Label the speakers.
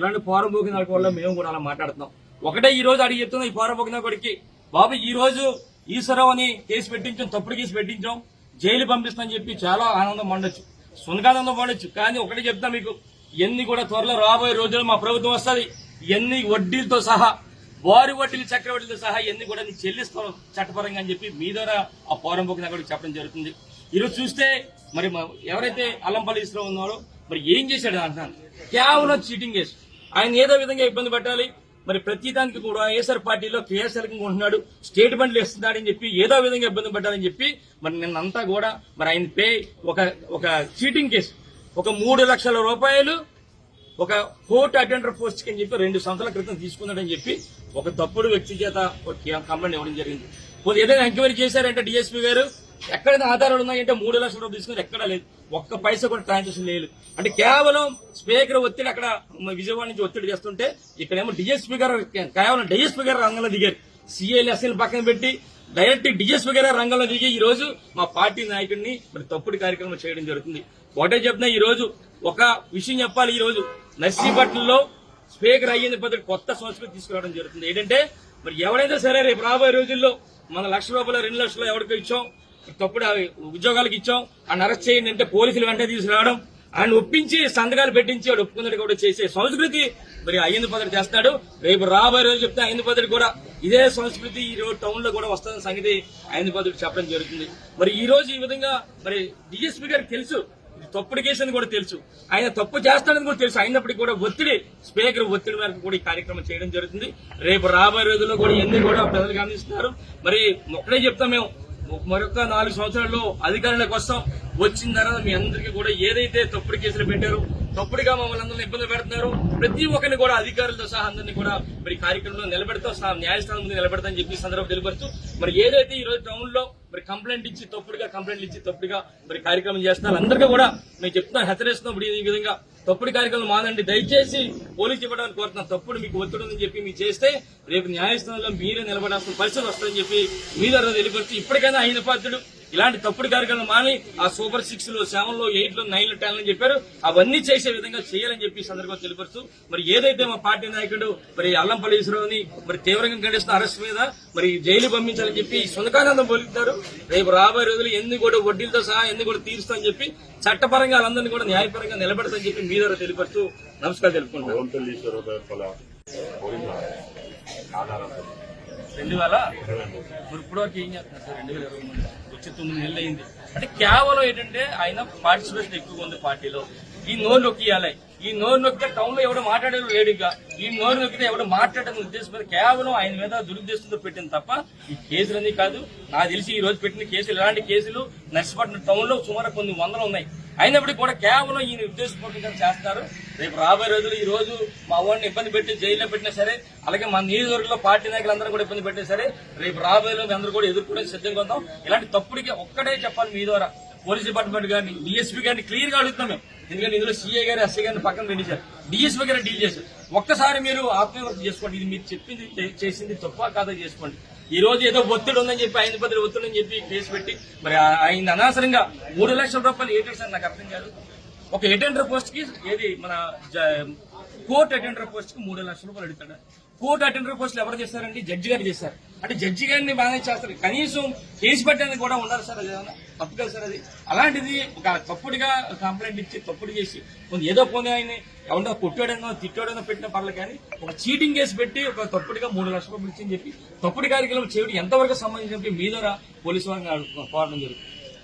Speaker 1: ఇలాంటి ఫారం పోకిన వల్ల మేము కూడా అలా మాట్లాడుతున్నాం. ఒకటే ఈ రోజు అడిగి చెప్తున్నాం ఈ ఫారం పోకిన కొడికి బాబు ఈ రోజు ఈశ్వరావు అని కేసు పెట్టించాం తప్పుడు కేసు పెట్టించాం జైలు పంపిస్తామని చెప్పి చాలా ఆనందం పండొచ్చు సునకానందం పండొచ్చు కానీ ఒకటే చెప్తా మీకు ఎన్ని కూడా త్వరలో రాబోయే రోజుల్లో మా ప్రభుత్వం వస్తుంది ఎన్ని వడ్డీలతో సహా వారి వడ్డీలు చక్రవడ్డీలతో సహా ఎన్ని కూడా నీకు చెల్లిస్తాం చట్టపరంగా అని చెప్పి మీ ద్వారా ఆ పోరం పోకిన కూడా చెప్పడం జరుగుతుంది. ఈరోజు చూస్తే మరి ఎవరైతే అల్లంపల్లి ఇస్రో ఉన్నారో మరి ఏం చేశాడు అంటున్నాను. కేవలం చీటింగ్ కేసు ఆయన ఏదో విధంగా ఇబ్బంది పెట్టాలి. మరి ప్రతి దానికి కూడా ఏఎస్ఆర్ పార్టీలో కేఎస్ఎల్ ఉంటున్నాడు స్టేట్ బండ్లు ఇస్తున్నాడని చెప్పి ఏదో విధంగా ఇబ్బంది పెట్టాలని చెప్పి మరి నిన్నంతా కూడా మరి ఆయన పే ఒక ఒక చీటింగ్ కేసు. ఒక మూడు లక్షల రూపాయలు ఒక కోర్టు అటెండర్ పోస్ట్ అని చెప్పి రెండు సంవత్సరాల క్రితం తీసుకున్నాడని చెప్పి ఒక తప్పుడు వ్యక్తి చేత ఒక కంప్లైంట్ ఇవ్వడం జరిగింది. ఏదైనా ఎంక్వైరీ చేశారంటే డిఎస్పీ గారు? ఎక్కడైనా ఆధారాలు ఉన్నాయంటే మూడు లక్షల రూపాయలు తీసుకుని ఎక్కడా లేదు. ఒక్క పైసా కూడా ట్రాన్సాక్షన్ లేదు. అంటే కేవలం స్పీకర్ ఒత్తిడి అక్కడ విజయవాడ నుంచి ఒత్తిడి చేస్తుంటే ఇక్కడేమో డిఎస్పీ గారు కేవలం డిఎస్పీ గారు రంగంలో దిగారు. సిఐలు ఎస్ఎల్ పక్కన పెట్టి డైరెక్ట్ డిఎస్పీ గారు రంగంలో దిగి ఈ రోజు మా పార్టీ నాయకుడిని మరి తప్పుడు కార్యక్రమం చేయడం జరుగుతుంది. ఒకటే చెప్తున్నా ఈ రోజు ఒక విషయం చెప్పాలి ఈ రోజు నర్సీపట్నంలో స్పీకర్ అయ్యింది పద్ధతి కొత్త సంస్కృతి తీసుకురావడం జరుగుతుంది. ఏంటంటే మరి ఎవరైనా సరే రేపు రాబోయే రోజుల్లో మన లక్ష రూపాయలు రెండు లక్షలు ఎవరికి ఇచ్చాం తప్పుడు ఉద్యోగాలకు ఇచ్చాం. ఆయన అరెస్ట్ చేయండి అంటే పోలీసులు వెంటనే తీసుకురావడం. ఆయన ఒప్పించి సంతకాలు పెట్టించి వాడు ఒప్పుకున్నట్టు కూడా చేసే సంస్కృతి మరి అయ్యింది పద్ధతి చేస్తాడు. రేపు రాబోయే రోజు చెప్తే అయ్యింది పద్ధతి కూడా ఇదే సంస్కృతి ఈ రోజు టౌన్లో కూడా వస్తున్న సంగతి అయ్యింది పద్ధతి చెప్పడం జరుగుతుంది. మరి ఈ రోజు ఈ విధంగా మరి డిఎస్పీ గారికి తెలుసు. తప్పుడు కేసు అని కూడా తెలుసు. ఆయన తప్పు చేస్తాడని కూడా తెలుసు. అయినప్పటికీ కూడా ఒత్తిడి స్పీకర్ ఒత్తిడి మేరకు కూడా ఈ కార్యక్రమం చేయడం జరుగుతుంది. రేపు రాబోయే రోజుల్లో కూడా ఎన్ని కూడా ప్రజలకు అందిస్తున్నారు మరి ఒకటే చెప్తాం మేము. మరొక నాలుగు సంవత్సరాల్లో అధికారంలోకి వస్తాం. వచ్చిన తర్వాత మీ అందరికీ కూడా ఏదైతే తప్పుడు కేసులు పెట్టారో తప్పుడుగా మమ్మల్ని అందరిని ఇబ్బంది పెడుతున్నారు ప్రతి ఒక్కరిని కూడా అధికారులతో సహా అందరినీ కూడా మరి కార్యక్రమంలో నిలబెడతాం న్యాయస్థానం ముందు నిలబెడతాం చెప్పి సందర్భం తెలియపరుస్తూ మరి ఏదైతే ఈ రోజు టౌన్లో మరి కంప్లైంట్ ఇచ్చి తప్పుడుగా కంప్లైంట్ ఇచ్చి తప్పుడుగా మరి కార్యక్రమం చేస్తున్నారు అందరికీ కూడా మేము చెప్తున్నాం హెచ్చరిస్తున్నాం ఇప్పుడు ఈ విధంగా తప్పుడు కార్యక్రమం మానండి దయచేసి పోలీసు ఇవ్వడానికి కోరుతున్నాం. తప్పుడు మీకు ఒత్తిడి ఉందని చెప్పి మీరు చేస్తే రేపు న్యాయస్థానంలో మీరే నిలబడాల్సిన పరిస్థితి వస్తుందని చెప్పి మీ ద్వారా తెలియపరుస్తూ ఇప్పటికైనా అయిన పాత్రుడు ఇలాంటి తప్పుడు కార్యక్రమం మాని ఆ సూపర్ సిక్స్లో సెవెన్లో ఎయిట్లో నైన్లో టెన్ అని చెప్పారు. అవన్నీ చేసే విధంగా చేయాలని చెప్పి సందర్భంగా తెలియపరుస్తూ మరి ఏదైతే మా పార్టీ నాయకుడు మరి అల్లంపల్లి ఈశ్వరరావుని మరి తీవ్రంగా ఖండిస్తున్న అరెస్ట్ మీద మరి జైలు పంపించాలని చెప్పి సునకానందం పొలుగుతారు రేపు రాబోయే రోజులు ఎన్ని కూడా వడ్డీలతో సహా ఎన్ని కూడా తీరుస్తామని చెప్పి చట్టపరంగా వాళ్ళందరినీ కూడా న్యాయపరంగా నిలబెడతామని చెప్పి మీ ద్వారా తెలియపరుస్తూ నమస్కారం
Speaker 2: ఆధారంతో
Speaker 1: రెండు వేల ఇప్పుడు ఏం చేస్తున్నారు సార్? రెండు వేల ఇరవై మూడు వచ్చి తొమ్మిది నెలలు అయింది అంటే కేవలం ఏంటంటే ఆయన పార్టిసిపేషన్ ఎక్కువగా ఉంది పార్టీలో. ఈ నోరు నొక్కియాలి. ఈ నోరు నొక్కితే టౌన్లో ఎవడు మాట్లాడేది లేడుగా ఈ నోరు నొక్కితే ఎవడో మాట్లాడడం ఉద్దేశం మీద కేవలం ఆయన మీద దురుద్దేశంతో పెట్టింది తప్ప ఈ కేసులన్నీ కాదు. నాకు తెలిసి ఈ రోజు పెట్టిన కేసులు ఇలాంటి కేసులు నర్సిపట్నం టౌన్లో సుమారు కొన్ని వందలు ఉన్నాయి. అయినప్పటికీ కూడా కేవలం ఈయన ఉద్దేశపూర్వకంగా చేస్తారు. రేపు రాబోయే రోజులు ఈ రోజు మా వాడిని ఇబ్బంది పెట్టి జైల్లో పెట్టినా సరే అలాగే మా నియోజకవర్గంలో పార్టీ నాయకులందరూ కూడా ఇబ్బంది పెట్టినా సరే రేపు రాబోయే రోజులు అందరూ కూడా ఎదుర్కొనే సిద్ధంగా ఉందాం. ఇలాంటి తప్పుడికి ఒక్కటే చెప్పాలి మీ ద్వారా. పోలీస్ డిపార్ట్మెంట్ గారిని డిఎస్పీ గారిని క్లియర్గా అడుగుతున్నాం మేము. ఎందుకంటే ఇందులో సీఏ గారు ఎస్ఐ గారిని పక్కన పెట్టించారు డిఎస్పీ గారు డీల్ చేశారు. ఒక్కసారి మీరు ఆత్మవిమర్శ చేసుకోండి. ఇది మీరు చెప్పింది చే- చేసింది తప్ప కాదా చేసుకోండి. ఈ రోజు ఏదో ఒత్తిడి ఉందని చెప్పి ఆయన బదులు ఒత్తిడి అని చెప్పి కేసు పెట్టి మరి ఆయన అనవసరంగా మూడు లక్షల రూపాయలు ఏంటంటే సార్ నాకు అర్థం కాదు. ఒక అటెండర్ పోస్ట్కి ఏది మన కోర్టు అటెండర్ పోస్ట్కి మూడు లక్షల రూపాయలు అడుగుతాడు. కోర్టు అటెండర్ పోస్టులు ఎవరు చేశారండి జడ్జి గారు చేశారు అంటే జడ్జి గారిని బాగానే చేస్తారు. కనీసం కేసు పెట్టడానికి కూడా ఉండాలి సార్ అది ఏమన్నా తప్పు కదా సార్ అది? అలాంటిది ఒక తప్పుడుగా కంప్లైంట్ ఇచ్చి తప్పుడు చేసి ఏదో పోనీ ఆయన ఎవరినో కొట్టాడనో తిట్టాడనో పెట్టిన పర్లేదు కానీ ఒక చీటింగ్ కేసు పెట్టి ఒక తప్పుడుగా మూడు లక్షల రూపాయలు ఇచ్చింది చెప్పి తప్పుడు కార్యక్రమం చేయడం ఎంతవరకు సంబంధించి చెప్పి మీ ద్వారా పోలీసు వారిని కోరడం జరుగుతుంది.